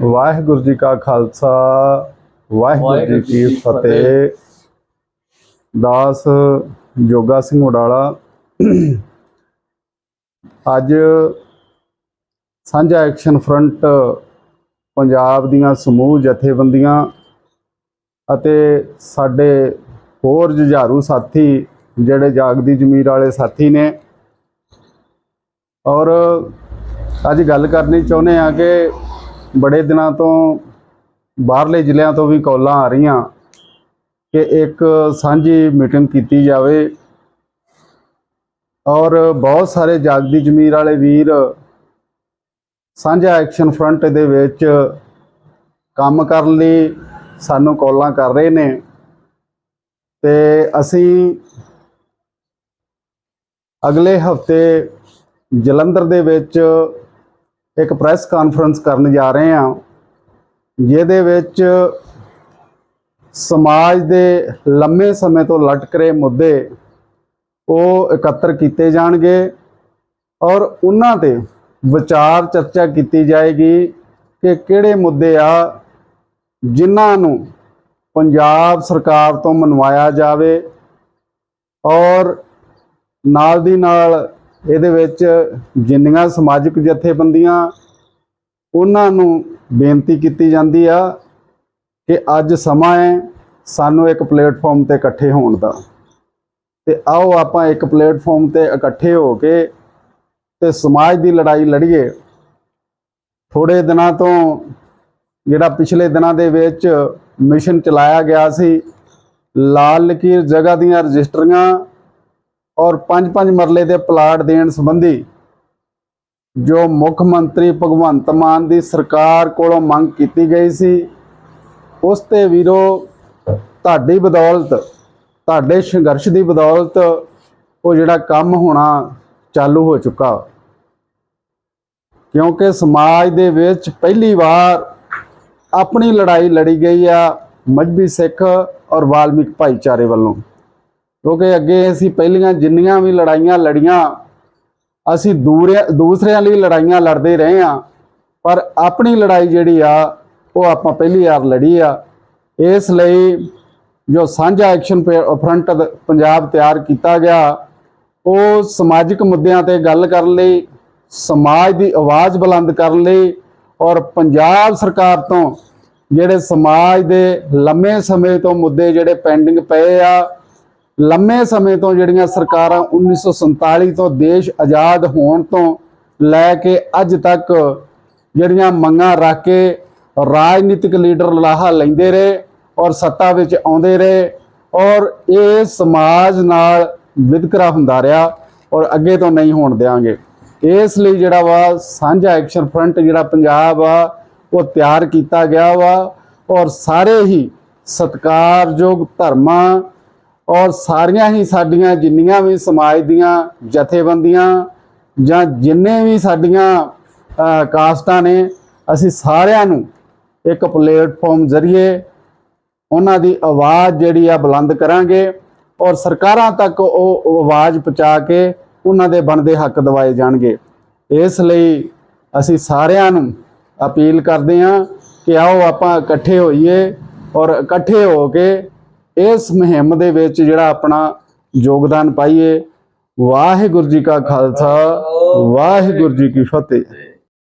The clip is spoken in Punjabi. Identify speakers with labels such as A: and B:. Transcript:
A: ਵਾਹਿਗੁਰੂ ਜੀ ਕਾ ਖਾਲਸਾ ਵਾਹਿਗੁਰੂ ਜੀ ਕੀ ਫਤਿਹ। ਦਾਸ ਜੋਗਾ ਸਿੰਘ ਉਡਾਲਾ ਅੱਜ ਸਾਂਝਾ ਐਕਸ਼ਨ ਫਰੰਟ ਪੰਜਾਬ ਦੀਆਂ ਸਮੂਹ ਜਥੇਬੰਦੀਆਂ ਅਤੇ ਸਾਡੇ ਹੋਰ ਜੁਝਾਰੂ ਸਾਥੀ ਜਿਹੜੇ ਜਾਗਦੀ ਜ਼ਮੀਰ ਵਾਲੇ ਸਾਥੀ ਨੇ। ਔਰ ਅੱਜ ਗੱਲ ਕਰਨੀ ਚਾਹੁੰਦੇ ਆ ਕਿ ਬੜੇ ਦਿਨਾਂ ਤੋਂ ਬਾਹਰਲੇ ਜ਼ਿਲ੍ਹਿਆਂ ਤੋਂ ਵੀ ਕਾਲਾਂ ਆ ਰਹੀਆਂ ਕਿ ਇੱਕ ਸਾਂਝੀ ਮੀਟਿੰਗ ਕੀਤੀ ਜਾਵੇ। ਔਰ ਬਹੁਤ ਸਾਰੇ ਜਾਗਦੀ ਜ਼ਮੀਰ ਵਾਲੇ ਵੀਰ ਸਾਂਝਾ ਐਕਸ਼ਨ ਫਰੰਟ ਦੇ ਵਿੱਚ ਕੰਮ ਕਰਨ ਲਈ ਸਾਨੂੰ ਕਾਲਾਂ ਕਰ ਰਹੇ ਨੇ ਤੇ ਅਸੀਂ ਅਗਲੇ ਹਫ਼ਤੇ ਜਲੰਧਰ ਦੇ ਵਿੱਚ ਇੱਕ ਪ੍ਰੈਸ ਕਾਨਫਰੰਸ ਕਰਨ ਜਾ ਰਹੇ ਹਾਂ, ਜਿਹਦੇ ਵਿੱਚ ਸਮਾਜ ਦੇ ਲੰਮੇ ਸਮੇਂ ਤੋਂ ਲਟਕ ਰਹੇ ਮੁੱਦੇ ਉਹ ਇਕੱਤਰ ਕੀਤੇ ਜਾਣਗੇ ਔਰ ਉਹਨਾਂ ਤੇ ਵਿਚਾਰ ਚਰਚਾ ਕੀਤੀ ਜਾਏਗੀ ਕਿ ਕਿਹੜੇ ਮੁੱਦੇ ਆ ਜਿਨ੍ਹਾਂ ਨੂੰ ਪੰਜਾਬ ਸਰਕਾਰ ਤੋਂ ਮਨਵਾਇਆ ਜਾਵੇ ਔਰ ਨਾਲ ਦੀ ਨਾਲ ਇਹਦੇ ਵਿੱਚ ਜਿੰਨੀਆਂ ਸਮਾਜਿਕ ਜਥੇਬੰਦੀਆਂ ਉਹਨਾਂ ਨੂੰ ਬੇਨਤੀ ਕੀਤੀ ਜਾਂਦੀ ਆ ਕਿ ਅੱਜ ਸਮਾਂ ਹੈ ਸਾਨੂੰ ਇੱਕ ਪਲੇਟਫਾਰਮ ਤੇ ਇਕੱਠੇ ਹੋਣ ਦਾ। ਤੇ ਆਓ ਆਪਾਂ ਇੱਕ ਪਲੇਟਫਾਰਮ ਤੇ ਇਕੱਠੇ ਹੋ ਕੇ ਤੇ ਸਮਾਜ ਦੀ ਲੜਾਈ ਲੜੀਏ। ਥੋੜੇ ਦਿਨਾਂ ਤੋਂ ਜਿਹੜਾ ਪਿਛਲੇ ਦਿਨਾਂ ਦੇ ਵਿੱਚ ਮਿਸ਼ਨ ਚਲਾਇਆ ਗਿਆ ਸੀ, ਲਾਲ ਲਕੀਰ ਜਗ੍ਹਾ ਦੀਆਂ ਰਜਿਸਟਰੀਆਂ ਔਰ ਪੰਜ ਪੰਜ ਮਰਲੇ ਦੇ ਪਲਾਟ ਦੇਣ ਸੰਬੰਧੀ ਜੋ ਮੁੱਖ ਮੰਤਰੀ ਭਗਵੰਤ ਮਾਨ ਦੀ ਸਰਕਾਰ ਕੋਲੋਂ ਮੰਗ ਕੀਤੀ ਗਈ ਸੀ, ਉਸ ਤੇ ਵੀਰੋ ਤੁਹਾਡੀ ਬਦੌਲਤ, ਤੁਹਾਡੇ ਸੰਘਰਸ਼ ਦੀ ਬਦੌਲਤ ਉਹ ਜਿਹੜਾ ਕੰਮ ਹੋਣਾ ਚਾਲੂ ਹੋ ਚੁੱਕਾ। ਕਿਉਂਕਿ ਸਮਾਜ ਦੇ ਵਿੱਚ ਪਹਿਲੀ ਵਾਰ ਆਪਣੀ ਲੜਾਈ ਲੜੀ ਗਈ ਆ ਮਜਬੀ ਸਿੱਖ ਔਰ ਵਾਲਮੀਕ ਭਾਈਚਾਰੇ ਵੱਲੋਂ। ਕਿਉਂਕਿ ਅੱਗੇ ਅਸੀਂ ਪਹਿਲੀਆਂ ਜਿੰਨੀਆਂ ਵੀ ਲੜਾਈਆਂ ਲੜੀਆਂ, ਅਸੀਂ ਦੂਰੇ, ਦੂਸਰਿਆਂ ਲਈ ਲੜਾਈਆਂ ਲੜਦੇ ਰਹੇ ਆ ਪਰ ਆਪਣੀ ਲੜਾਈ ਜਿਹੜੀ ਆ, ਉਹ ਆਪਾਂ ਪਹਿਲੀ ਵਾਰ ਲੜੀ ਆ। ਇਸ ਲਈ ਜੋ ਸਾਂਝਾ ਐਕਸ਼ਨ ਫਰੰਟ ਪੰਜਾਬ ਤਿਆਰ ਕੀਤਾ ਗਿਆ, ਉਹ ਸਮਾਜਿਕ ਮੁੱਦਿਆਂ ਤੇ ਗੱਲ ਕਰਨ ਲਈ, ਸਮਾਜ ਦੀ ਆਵਾਜ਼ ਬੁਲੰਦ ਕਰਨ ਲਈ ਔਰ ਪੰਜਾਬ ਸਰਕਾਰ ਤੋਂ ਜਿਹੜੇ ਸਮਾਜ ਦੇ ਲੰਮੇ ਸਮੇਂ ਤੋਂ ਮੁੱਦੇ ਜਿਹੜੇ ਪੈਂਡਿੰਗ ਪਏ ਆ ਲੰਮੇ ਸਮੇਂ ਤੋਂ ਜਿਹੜੀਆਂ ਸਰਕਾਰਾਂ 1947 ਤੋਂ ਦੇਸ਼ ਆਜ਼ਾਦ ਹੋਣ ਤੋਂ ਲੈ ਕੇ ਅੱਜ ਤੱਕ ਜਿਹੜੀਆਂ ਮੰਗਾਂ ਰੱਖ ਕੇ ਰਾਜਨੀਤਿਕ ਲੀਡਰ ਲਾਹਾ ਲੈਂਦੇ ਰਹੇ ਔਰ ਸੱਤਾ ਵਿੱਚ ਆਉਂਦੇ ਰਹੇ ਔਰ ਇਹ ਸਮਾਜ ਨਾਲ ਵਿਤਕਰਾ ਹੁੰਦਾ ਰਿਹਾ ਔਰ ਅੱਗੇ ਤੋਂ ਨਹੀਂ ਹੋਣ ਦੇਵਾਂਗੇ ਇਸ ਲਈ ਜਿਹੜਾ ਵਾ ਸਾਂਝਾ ਐਕਸ਼ਨ ਫਰੰਟ ਜਿਹੜਾ ਪੰਜਾਬ ਆ, ਉਹ ਤਿਆਰ ਕੀਤਾ ਗਿਆ ਵਾ ਔਰ ਸਾਰੇ ਹੀ ਸਤਕਾਰਯੋਗ ਧਰਮਾਂ ਔਰ ਸਾਰੀਆਂ ਹੀ ਸਾਡੀਆਂ ਜਿੰਨੀਆਂ ਵੀ ਸਮਾਜ ਦੀਆਂ ਜਥੇਬੰਦੀਆਂ ਜਾਂ ਜਿੰਨੇ ਵੀ ਸਾਡੀਆਂ ਕਾਸਟਾਂ ਨੇ, ਅਸੀਂ ਸਾਰਿਆਂ ਨੂੰ ਇੱਕ ਪਲੇਟਫਾਰਮ ਜ਼ਰੀਏ ਉਹਨਾਂ ਦੀ ਆਵਾਜ਼ ਜਿਹੜੀ ਆ ਬੁਲੰਦ ਕਰਾਂਗੇ ਔਰ ਸਰਕਾਰਾਂ ਤੱਕ ਉਹ ਆਵਾਜ਼ ਪਹੁੰਚਾ ਕੇ ਉਹਨਾਂ ਦੇ ਬਣਦੇ ਹੱਕ ਦਿਵਾਏ ਜਾਣਗੇ। ਇਸ ਲਈ ਅਸੀਂ ਸਾਰਿਆਂ ਨੂੰ ਅਪੀਲ ਕਰਦੇ ਹਾਂ ਕਿ ਆਓ ਆਪਾਂ ਇਕੱਠੇ ਹੋਈਏ ਔਰ ਇਕੱਠੇ ਹੋ ਕੇ ਇਸ ਮੁਹਿੰਮ ਦੇ ਵਿੱਚ ਜਿਹੜਾ ਆਪਣਾ ਯੋਗਦਾਨ ਪਾਈਏ ਵਾਹਿਗੁਰੂ ਜੀ ਕਾ ਖਾਲਸਾ ਵਾਹਿਗੁਰੂ ਜੀ ਕੀ ਫਤਿਹ।